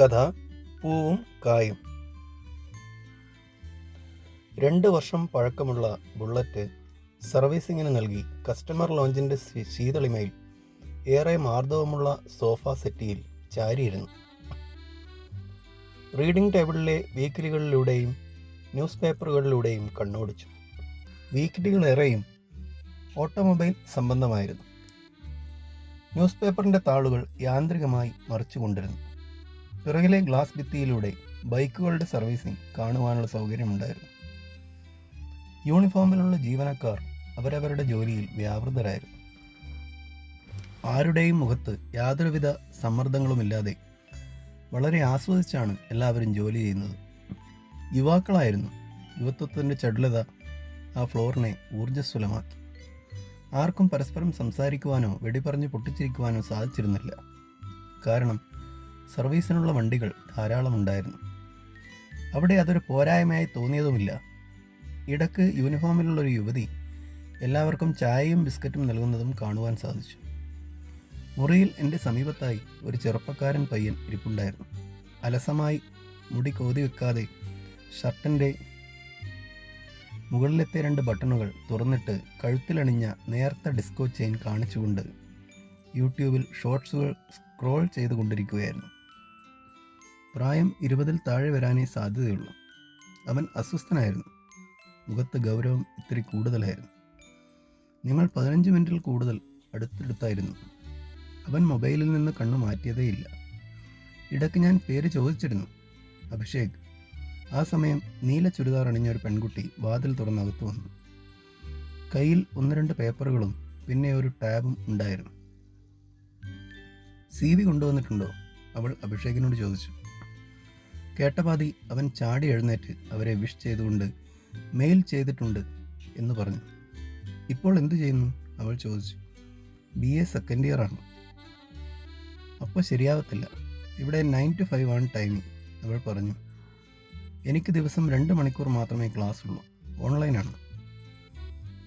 കഥ പൂവും കായും. രണ്ട് വർഷം പഴക്കമുള്ള ബുള്ളറ്റ് സർവീസിങ്ങിന് നൽകി കസ്റ്റമർ ലോഞ്ചിന്റെ ശീതളിമയിൽ ഏറെ മാർദ്ദവമുള്ള സോഫ സെറ്റിയിൽ ചാരിയിരുന്നു. റീഡിംഗ് ടേബിളിലെ വീക്കിലികളിലൂടെയും ന്യൂസ് പേപ്പറുകളിലൂടെയും കണ്ണോടിച്ചു വീക്കിലികളേറെയും ഓട്ടോമൊബൈൽ സംബന്ധമായിരുന്നു. ന്യൂസ് പേപ്പറിന്റെ താളുകൾ യാന്ത്രികമായി മറിച്ചുകൊണ്ടിരുന്നു. പിറകിലെ ഗ്ലാസ് ഭിത്തിയിലൂടെ ബൈക്കുകളുടെ സർവീസിംഗ് കാണുവാനുള്ള സൗകര്യമുണ്ടായിരുന്നു. യൂണിഫോമിലുള്ള ജീവനക്കാർ അവരവരുടെ ജോലിയിൽ വ്യാപൃതരായിരുന്നു. ആരുടെയും മുഖത്ത് യാതൊരുവിധ സമ്മർദ്ദങ്ങളുമില്ലാതെ വളരെ ആസ്വദിച്ചാണ് എല്ലാവരും ജോലി ചെയ്യുന്നത്. യുവാക്കളായിരുന്നു. യുവത്വത്തിന്റെ ചടുലത ആ ഫ്ലോറിനെ ഊർജസ്വലമാക്കി. ആർക്കും പരസ്പരം സംസാരിക്കുവാനോ വെടിപറഞ്ഞ് പൊട്ടിച്ചിരിക്കുവാനോ സാധിച്ചിരുന്നില്ല. കാരണം സർവീസിനുള്ള വണ്ടികൾ ധാരാളം ഉണ്ടായിരുന്നു. അവിടെ അതൊരു പോരായ്മയായി തോന്നിയതുമില്ല. ഇടയ്ക്ക് യൂണിഫോമിലുള്ള ഒരു യുവതി എല്ലാവർക്കും ചായയും ബിസ്ക്കറ്റും നൽകുന്നതും കാണുവാൻ സാധിച്ചു. മുറിയിൽ എന്റെ സമീപത്തായി ഒരു ചെറുപ്പക്കാരൻ പയ്യൻ ഇരിപ്പുണ്ടായിരുന്നു. അലസമായി മുടി കോതി വെക്കാതെ ഷർട്ടിന്റെ മുകളിലത്തെ രണ്ട് ബട്ടണുകൾ തുറന്നിട്ട് കഴുത്തിലണിഞ്ഞ നേർത്ത ഡിസ്കോ ചെയിൻ കാണിച്ചുകൊണ്ട് യൂട്യൂബിൽ ഷോർട്സുകൾ സ്ക്രോൾ ചെയ്തുകൊണ്ടിരിക്കുകയായിരുന്നു. പ്രായം ഇരുപതിൽ താഴെ വരാനേ സാധ്യതയുള്ളൂ. അവൻ അസ്വസ്ഥനായിരുന്നു. മുഖത്ത് ഗൗരവം ഇത്തിരി കൂടുതലായിരുന്നു. ഞങ്ങൾ പതിനഞ്ച് മിനിറ്റിൽ കൂടുതൽ അടുത്തടുത്തായിരുന്നു. അവൻ മൊബൈലിൽ നിന്ന് കണ്ണു മാറ്റിയതേയില്ല. ഇടയ്ക്ക് ഞാൻ പേര് ചോദിച്ചിരുന്നു. അഭിഷേക് ആ സമയം നീല ചുരിദാർ അണിഞ്ഞ ഒരു പെൺകുട്ടി വാതിൽ തുറന്നകത്തു വന്നു. കയ്യിൽ ഒന്ന് രണ്ട് പേപ്പറുകളും പിന്നെ ഒരു ടാബും ഉണ്ടായിരുന്നു. സി വി കൊണ്ടുവന്നിട്ടുണ്ടോ? അവൾ അഭിഷേകിനോട് ചോദിച്ചു. കേട്ടപാതി അവൻ ചാടി എഴുന്നേറ്റ് അവരെ വിഷ് ചെയ്തുകൊണ്ട് മെയിൽ ചെയ്തിട്ടുണ്ട് എന്ന് പറഞ്ഞു. ഇപ്പോൾ എന്തു ചെയ്യുന്നു? അവൾ ചോദിച്ചു. ബി എ സെക്കൻഡ് ഇയർ ആണ്. അപ്പോൾ ശരിയാവത്തില്ല ഇവിടെ നയൻ ടു ഫൈവ് ആണ് ടൈമിംഗ് അവൾ പറഞ്ഞു. എനിക്ക് ദിവസം രണ്ട് മണിക്കൂർ മാത്രമേ ക്ലാസ് ഉള്ളൂ. ഓൺലൈനാണ്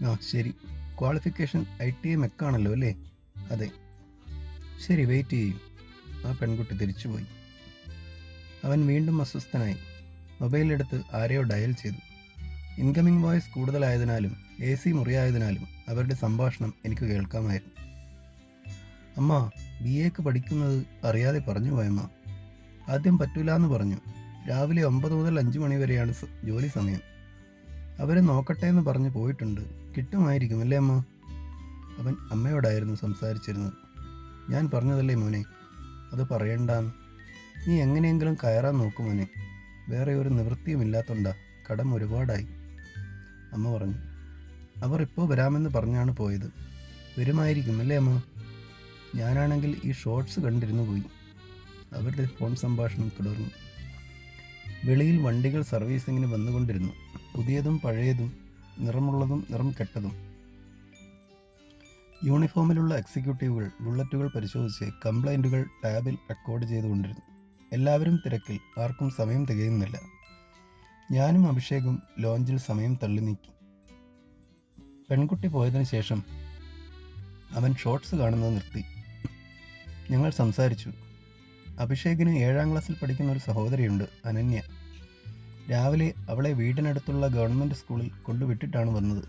ആ ശരി. ക്വാളിഫിക്കേഷൻ ഐ ടി എ മെക്കാണല്ലോ അല്ലേ? അതെ. ശരി വെയിറ്റ് ചെയ്യും. ആ പെൺകുട്ടി തിരിച്ചുപോയി. അവൻ വീണ്ടും അസ്വസ്ഥനായി. മൊബൈലെടുത്ത് ആരെയോ ഡയൽ ചെയ്തു. ഇൻകമിംഗ് വോയിസ് കൂടുതലായതിനാലും എ സി മുറിയായതിനാലും അവരുടെ സംഭാഷണം എനിക്ക് കേൾക്കാമായിരുന്നു. അമ്മ ബി എക്ക് പഠിക്കുന്നത് അറിയാതെ പറഞ്ഞു പോയമ്മ. ആദ്യം പറ്റൂല എന്ന് പറഞ്ഞു. രാവിലെ ഒമ്പത് മുതൽ അഞ്ച് മണി വരെയാണ് ജോലി സമയം. അവരെ നോക്കട്ടെ എന്ന് പറഞ്ഞ് പോയിട്ടുണ്ട്. കിട്ടുമായിരിക്കും അല്ലേ അമ്മ? അവൻ അമ്മയോടായിരുന്നു സംസാരിച്ചിരുന്നത്. ഞാൻ പറഞ്ഞതല്ലേ മോനെ? അത് പറയണ്ടാന്ന്. നീ എങ്ങനെയെങ്കിലും കയറാൻ നോക്കും മോനെ. വേറെ ഒരു നിവൃത്തിയുമില്ലാത്തോണ്ടാ കടം ഒരുപാടായി. അമ്മ പറഞ്ഞു. അവർ ഇപ്പോൾ വരാമെന്ന് പറഞ്ഞാണ് പോയത്. വരുമായിരിക്കും അല്ലേ അമ്മ? ഞാനാണെങ്കിൽ ഈ ഷോർട്സ് കണ്ടിരുന്നു പോയി. അവരുടെ ഫോൺ സംഭാഷണം തുടർന്നു. വെളിയിൽ വണ്ടികൾ സർവീസിങ്ങിന് വന്നുകൊണ്ടിരുന്നു. പുതിയതും പഴയതും നിറമുള്ളതും നിറം കെട്ടതും. യൂണിഫോമിലുള്ള എക്സിക്യൂട്ടീവുകൾ ബുള്ളറ്റുകൾ പരിശോധിച്ച് കംപ്ലൈന്റുകൾ ടാബിൽ റെക്കോർഡ് ചെയ്തുകൊണ്ടിരുന്നു. എല്ലാവരും തിരക്കിൽ ആർക്കും സമയം തികയുന്നില്ല. ഞാനും അഭിഷേകും ലോഞ്ചിൽ സമയം തള്ളി നീക്കി. പെൺകുട്ടി പോയതിനു ശേഷം അവൻ ഷോർട്സ് കാണുന്നത് നിർത്തി. ഞങ്ങൾ സംസാരിച്ചു. അഭിഷേകിന് ഏഴാം ക്ലാസ്സിൽ പഠിക്കുന്ന ഒരു സഹോദരിയുണ്ട് അനന്യ. രാവിലെ അവളെ വീടിനടുത്തുള്ള ഗവൺമെന്റ് സ്കൂളിൽ കൊണ്ടുവിട്ടിട്ടാണ് വന്നത്.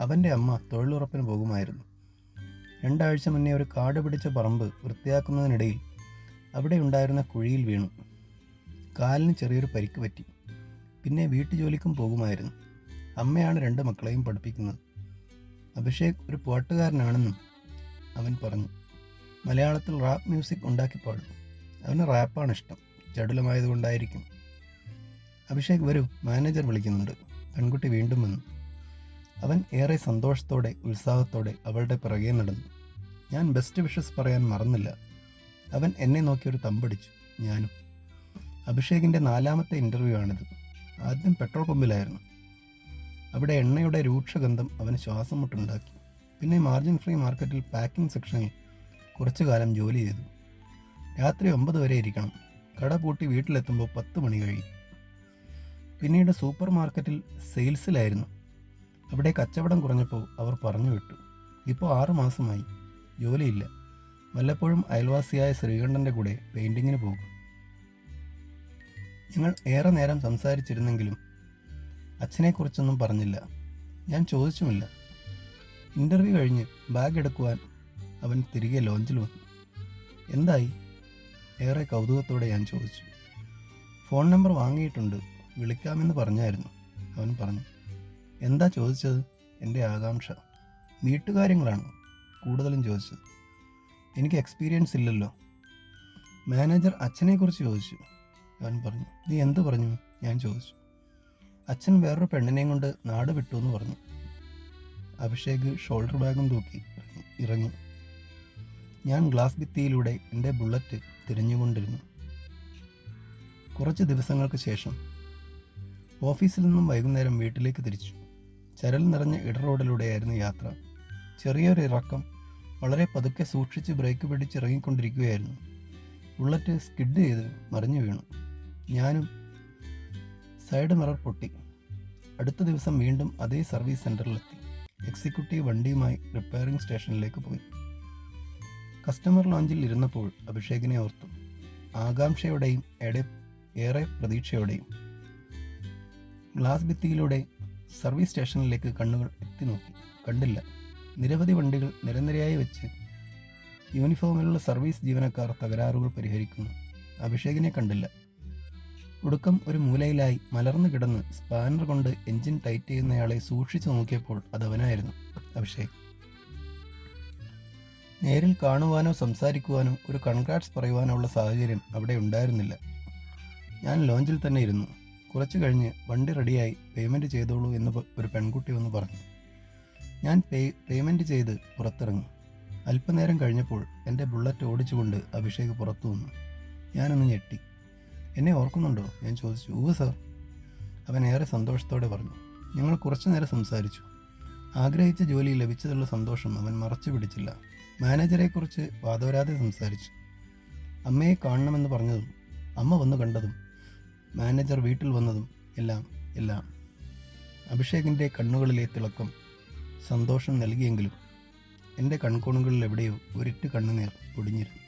അവന്റെ അമ്മ തൊഴിലുറപ്പിന് പോകുമായിരുന്നു. രണ്ടാഴ്ച മുന്നേ ഒരു കാട് പിടിച്ച പറമ്പ് വൃത്തിയാക്കുന്നതിനിടയിൽ അവിടെ ഉണ്ടായിരുന്ന കുഴിയിൽ വീണു. കാലിന് ചെറിയൊരു പരിക്ക് പറ്റി. പിന്നെ വീട്ടുജോലിക്കും പോകുമായിരുന്നു. അമ്മയാണ് രണ്ട് മക്കളെയും പഠിപ്പിക്കുന്നത്. അഭിഷേക് ഒരു പാട്ടുകാരനാണെന്നും അവൻ പറഞ്ഞു. മലയാളത്തിൽ റാപ്പ് മ്യൂസിക് ഉണ്ടാക്കി പാടും. അവന് റാപ്പാണ് ഇഷ്ടം. ചടുലമായതുകൊണ്ടായിരിക്കും. അഭിഷേക് വരൂ മാനേജർ വിളിക്കുന്നുണ്ട്. പെൺകുട്ടി വീണ്ടും വന്നു. അവൻ ഏറെ സന്തോഷത്തോടെ ഉത്സാഹത്തോടെ അവളുടെ പിറകെ നടന്നു. ഞാൻ ബെസ്റ്റ് വിഷസ് പറയാൻ മറന്നില്ല. അവൻ എന്നെ നോക്കി ഒരു തമ്പടിച്ചു. ഞാനും. അഭിഷേകിന്റെ നാലാമത്തെ ഇന്റർവ്യൂ ആണിത്. ആദ്യം പെട്രോൾ പമ്പിലായിരുന്നു അവിടെ എണ്ണയുടെ രൂക്ഷഗന്ധം അവന് ശ്വാസം മുട്ടുണ്ടാക്കി പിന്നെ മാർജിൻ ഫ്രീ മാർക്കറ്റിൽ പാക്കിംഗ് സെക്ഷനിൽ കുറച്ചു കാലം ജോലി ചെയ്തു. രാത്രി ഒമ്പത് വരെ ഇരിക്കണം. കട പൂട്ടി വീട്ടിലെത്തുമ്പോൾ പത്ത് മണി കഴിയും. പിന്നീട് സൂപ്പർ മാർക്കറ്റിൽ സെയിൽസിലായിരുന്നു അവിടെ കച്ചവടം കുറഞ്ഞപ്പോൾ അവർ പറഞ്ഞു വിട്ടു. ഇപ്പോൾ ആറുമാസമായി ജോലിയില്ല. വല്ലപ്പോഴും അയൽവാസിയായ ശ്രീകണ്ഠന്റെ കൂടെ പെയിന്റിങ്ങിന് പോകും. ഞങ്ങൾ ഏറെ നേരം സംസാരിച്ചിരുന്നെങ്കിലും അച്ഛനെക്കുറിച്ചൊന്നും പറഞ്ഞില്ല. ഞാൻ ചോദിച്ചുമില്ല. ഇന്റർവ്യൂ കഴിഞ്ഞ് ബാഗ് എടുക്കുവാൻ അവൻ തിരികെ ലോഞ്ചിൽ വന്നു. എന്തായി? ഏറെ കൗതുകത്തോടെ ഞാൻ ചോദിച്ചു. ഫോൺ നമ്പർ വാങ്ങിയിട്ടുണ്ട് വിളിക്കാമെന്ന് പറഞ്ഞായിരുന്നു. അവൻ പറഞ്ഞു എന്താ ചോദിച്ചത്? എന്റെ ആകാംക്ഷ. വീട്ടുകാര്യങ്ങളാണ് കൂടുതലും ചോദിച്ചത്. എനിക്ക് എക്സ്പീരിയൻസ് ഇല്ലല്ലോ. മാനേജർ അച്ഛനെക്കുറിച്ച് ചോദിച്ചു. അവൻ പറഞ്ഞു നീ എന്ത് പറഞ്ഞു? ഞാൻ ചോദിച്ചു. അച്ഛൻ വേറൊരു പെണ്ണിനെയും കൊണ്ട് നാട് വിട്ടു എന്ന് പറഞ്ഞു. അഭിഷേക് ഷോൾഡർ ബാഗും തൂക്കി ഇറങ്ങി- ഞാൻ ഗ്ലാസ് ഭിത്തിയിലൂടെ എന്റെ ബുള്ളറ്റ് തിരിഞ്ഞുകൊണ്ടിരുന്നു. കുറച്ച് ദിവസങ്ങൾക്ക് ശേഷം ഓഫീസിൽ നിന്നും വൈകുന്നേരം വീട്ടിലേക്ക് തിരിച്ചു. ചരൽ നിറഞ്ഞ ഇടറോഡിലൂടെയായിരുന്നു യാത്ര. ചെറിയൊരു ഇറക്കം വളരെ പതുക്കെ സൂക്ഷിച്ച് ബ്രേക്ക് പിടിച്ച് ഇറങ്ങിക്കൊണ്ടിരിക്കുകയായിരുന്നു. ബുള്ളറ്റ് സ്കിഡ് ചെയ്ത് മറിഞ്ഞു വീണു. ഞാനും സൈഡ് മിറർ പൊട്ടി. അടുത്ത ദിവസം വീണ്ടും അതേ സർവീസ് സെന്ററിലെത്തി എക്സിക്യൂട്ടീവ് വണ്ടിയുമായി റിപ്പയറിംഗ് സ്റ്റേഷനിലേക്ക് പോയി. കസ്റ്റമർ ലോഞ്ചിൽ ഇരുന്നപ്പോൾ അഭിഷേകിനെ ഓർത്തു. ആകാംക്ഷയോടെയും എടെ ഏറെ പ്രതീക്ഷയോടെയും ഗ്ലാസ് ഭിത്തിയിലൂടെ സർവീസ് സ്റ്റേഷനിലേക്ക് കണ്ണുകൾ എത്തി നോക്കി. കണ്ടില്ല. നിരവധി വണ്ടികൾ നിരനിരയായി വെച്ച് യൂണിഫോമിലുള്ള സർവീസ് ജീവനക്കാർ തകരാറുകൾ പരിഹരിക്കുന്നു. അഭിഷേകിനെ കണ്ടില്ല. ഒടുക്കം ഒരു മൂലയിലായി മലർന്നു കിടന്ന് സ്പാനർ കൊണ്ട് എഞ്ചിൻ ടൈറ്റ് ചെയ്യുന്നയാളെ സൂക്ഷിച്ചു നോക്കിയപ്പോൾ അതവനായിരുന്നു അഭിഷേക്. നേരിൽ കാണുവാനോ സംസാരിക്കുവാനോ ഒരു കൺഗ്രാറ്റ്സ് പറയുവാനോ ഉള്ള സാഹചര്യം അവിടെ ഉണ്ടായിരുന്നില്ല. ഞാൻ ലോഞ്ചിൽ തന്നെ ഇരുന്നു. കുറച്ചു കഴിഞ്ഞ് വണ്ടി റെഡിയായി പേയ്മെന്റ് ചെയ്തോളൂ എന്ന് ഒരു പെൺകുട്ടി വന്ന് പറഞ്ഞു. ഞാൻ പേ പേയ്മെന്റ് ചെയ്ത് പുറത്തിറങ്ങി. അല്പനേരം കഴിഞ്ഞപ്പോൾ എന്റെ ബുള്ളറ്റ് ഓടിച്ചുകൊണ്ട് അഭിഷേക് പുറത്തു വന്നു. ഞാനൊന്ന് ഞെട്ടി. എന്നെ ഓർക്കുന്നുണ്ടോ? ഞാൻ ചോദിച്ചു. ഊവ് സാർ. അവൻ ഏറെ സന്തോഷത്തോടെ പറഞ്ഞു. ഞങ്ങൾ കുറച്ചു നേരം സംസാരിച്ചു. ആഗ്രഹിച്ച ജോലി ലഭിച്ചതുള്ള സന്തോഷം അവൻ മറച്ചു പിടിച്ചില്ല. മാനേജരെക്കുറിച്ച് വാദവരാതെ സംസാരിച്ചു. അമ്മയെ കാണണമെന്ന് പറഞ്ഞതും അമ്മ വന്നു കണ്ടതും മാനേജർ വീട്ടിൽ വന്നതും എല്ലാം എല്ലാം. അഭിഷേകിന്റെ കണ്ണുകളിലെ തിളക്കം സന്തോഷം നൽകിയെങ്കിലും എന്റെ കൺകോണുകളിൽ എവിടെയോ ഒരിറ്റ് കണ്ണുനീർ പൊടിഞ്ഞിരുന്നു.